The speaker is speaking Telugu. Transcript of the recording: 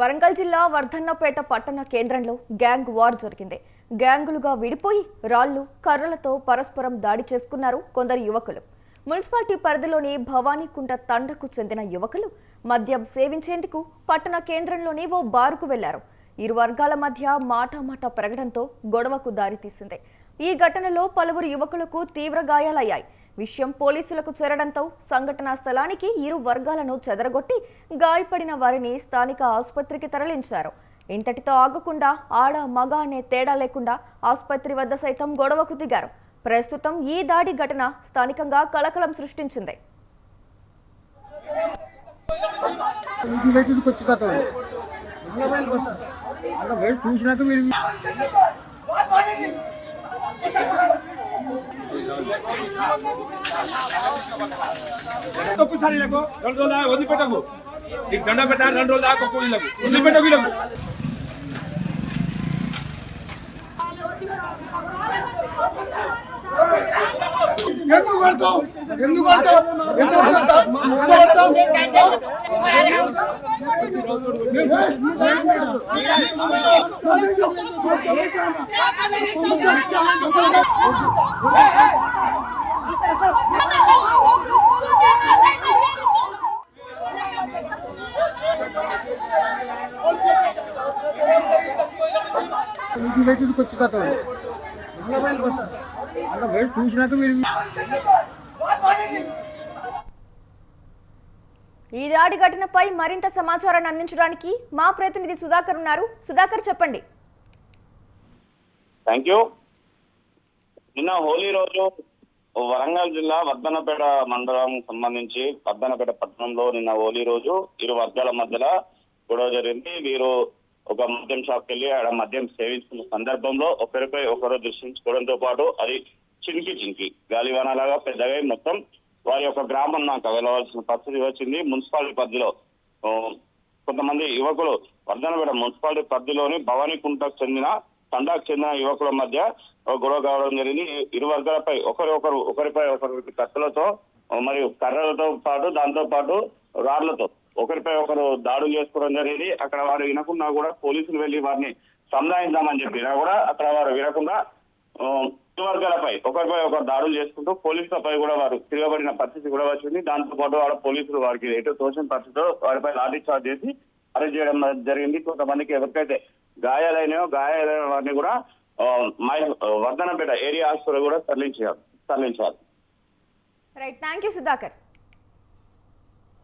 వరంగల్ జిల్లా వర్ధన్నపేట పట్టణ కేంద్రంలో గ్యాంగ్ వార్ జరిగింది. గ్యాంగులుగా విడిపోయి రాళ్ళు కర్రలతో పరస్పరం దాడి చేసుకున్నారు కొందరు యువకులు. మున్సిపాలిటీ పరిధిలోని భవానీకుంట తండకు చెందిన యువకులు మద్యం సేవించేందుకు పట్టణ కేంద్రంలోని ఓ బారుకు వెళ్ళారు. ఇరు వర్గాల మధ్య మాటామాట పెరగడంతో గొడవకు దారితీసింది. ఈ ఘటనలో పలువురు యువకులకు తీవ్ర గాయాలయ్యాయి. విషయం పోలీసులకు చేరడంతో సంఘటనా స్థలానికి ఇరు వర్గాలను చెదరగొట్టి గాయపడిన వారిని స్థానిక ఆసుపత్రికి తరలించారు ఇంతటితో ఆగకుండా ఆడ మగ అనే తేడా లేకుండా ఆసుపత్రి వద్ద సైతం గొడవకు దిగారు ప్రస్తుతం ఈ దాడి ఘటన స్థానికంగా కలకలం సృష్టించింది చూసినాక మీరు ఒక్కసారి వీళ్ళకు రెండు రోజులు వదిలిపెట్టకు. నీకు దండ పెట్టాలి రెండు రోజులు దాకా వీళ్ళకు వదిలిపెట్టకు వీళ్ళకు. ఎందుకు కొడతావు? ఎందుకు కొడతావు? ఎందుకు కొడతావు? ఎందుకు కొడతావు? ఇంటి బయటకు వచ్చి అలా బయట చూసినాక మీరు ఈ దాడి ఘటనపై మరింత సమాచారాన్ని అందించడానికి మా ప్రతినిధి సుధాకర్ ఉన్నారు. సుధాకర్ చెప్పండి. థ్యాంక్ యూ నిన్న హోలీ రోజు వరంగల్ జిల్లా వర్ధనపేట మండలం సంబంధించి వర్ధనపేట పట్టణంలో నిన్న హోలీ రోజు ఇరు వర్గాల మధ్యలో గొడవ జరిగింది. వీరు ఒక మద్యం షాప్కి వెళ్ళి ఆడ మద్యం సేవించిన సందర్భంలో ఒకరిపై ఒకరు దృష్టించుకోవడంతో పాటు అది చినికి చినికి గాలివానలాగా పెద్దగా మొత్తం వారి యొక్క గ్రామం నాకు వెళ్ళవలసిన పరిస్థితి వచ్చింది. మున్సిపాలిటీ పరిధిలో కొంతమంది యువకులు వర్ధనపేట మున్సిపాలిటీ పరిధిలోని భవానీకుంటకు చెందిన తండాకు చెందిన యువకుల మధ్య ఒక గొడవ కావడం జరిగింది. ఇరు వర్గాలపై ఒకరి ఒకరు ఒకరిపై ఒకరి కత్తులతో మరియు కర్రలతో పాటు దాంతో పాటు రాళ్ళతో ఒకరిపై ఒకరు దాడులు చేసుకోవడం జరిగింది. అక్కడ వారు వినకుండా కూడా పోలీసులు వెళ్ళి వారిని సంధానిద్దామని చెప్పినా కూడా అక్కడ వారు వినకుండా వర్గాలపై ఒకరిపై ఒకరు దాడులు చేసుకుంటూ పోలీసులపై కూడా వారు తిరగబడిన పరిస్థితి కూడా వచ్చింది దాంతో పాటు వారు పోలీసులు వారికి ఎటు తోచిన పరిస్థితిలో వారిపై లాఠీ చార్జ్ చేసి అరెస్ట్ చేయడం జరిగింది. కొంతమందికి ఎవరికైతే గాయాలైనాయో గాయాలైన వారిని కూడా మై వర్ధనపేట ఏరియా ఆసుపత్రి కూడా తరలించారు తరలించారు. రైట్ థ్యాంక్ యూ సుధాకర్ ఇది బయటకు వచ్చి కథ అలా బయట